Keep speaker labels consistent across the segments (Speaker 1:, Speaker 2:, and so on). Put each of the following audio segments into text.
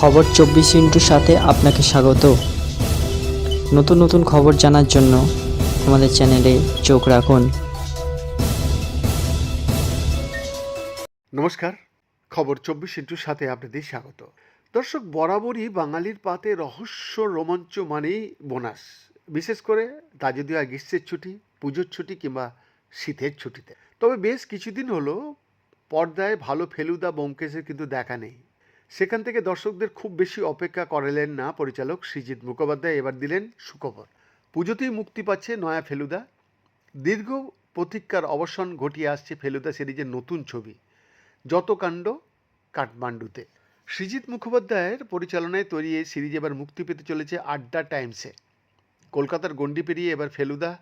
Speaker 1: খবর চব্বিশ ইন্টুর সাথে আপনাকে স্বাগত। নতুন নতুন খবর জানার জন্য আমাদের চ্যানেলে চোখ রাখুন।
Speaker 2: নমস্কার, খবর চব্বিশ ইন্টুর সাথে আপনাদের স্বাগত। দর্শক, বরাবরই বাঙালির পাতে রহস্য, রোমাঞ্চ মানেই বোনাস। বিশেষ করে তা যদি গ্রীষ্মের ছুটি, পুজোর ছুটি কিংবা শীতের ছুটিতে। তবে বেশ কিছুদিন হলো পর্দায় ভালো ফেলুদা বোমকেশের কিন্তু দেখা নেই। সেখান থেকে দর্শকদের খুব বেশি অপেক্ষা করালেন না পরিচালক সৃজিৎ মুখোপাধ্যায়। এবার দিলেন সুখবর। পুজোতেই মুক্তি পাচ্ছে নয়া ফেলুদা। দীর্ঘ প্রতীক্ষার অবসান ঘটিয়ে আসছে ফেলুদা সিরিজের নতুন ছবি, যত কাণ্ড কাঠমান্ডুতে। সৃজিৎ মুখোপাধ্যায়ের পরিচালনায় তৈরি এই সিরিজ এবার মুক্তি পেতে চলেছে আড্ডা টাইমসে। কলকাতার গণ্ডি পেরিয়ে এবার ফেলুদা,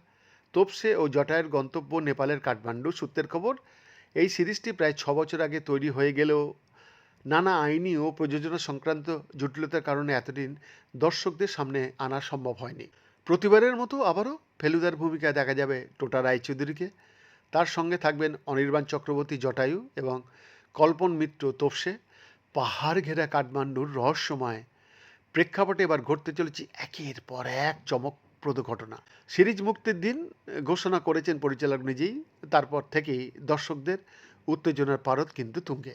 Speaker 2: তোপসে ও জটায়ের গন্তব্য নেপালের কাঠমান্ডু। সূত্রের খবর, এই সিরিজটি প্রায় ছ বছর আগে তৈরি হয়ে গেলেও নানা আইনি ও প্রযোজনা সংক্রান্ত জটিলতার কারণে এতদিন দর্শকদের সামনে আনা সম্ভব হয়নি। প্রতিবারের মতো আবারও ফেলুদার ভূমিকায় দেখা যাবে টোটা রায়চৌধুরীকে। তার সঙ্গে থাকবেন অনির্বাণ চক্রবর্তী, জটায়ু এবং কল্পন মিত্র তোপসে। পাহাড় ঘেরা কাঠমান্ডুর রহস্যময় প্রেক্ষাপটে এবার ঘটতে চলেছে একের পর এক চমকপ্রদ ঘটনা। সিরিজ মুক্তির দিন ঘোষণা করেছেন পরিচালক নিজেই, তারপর থেকেই দর্শকদের উত্তেজনার পারদ কিন্তু তুঙ্গে।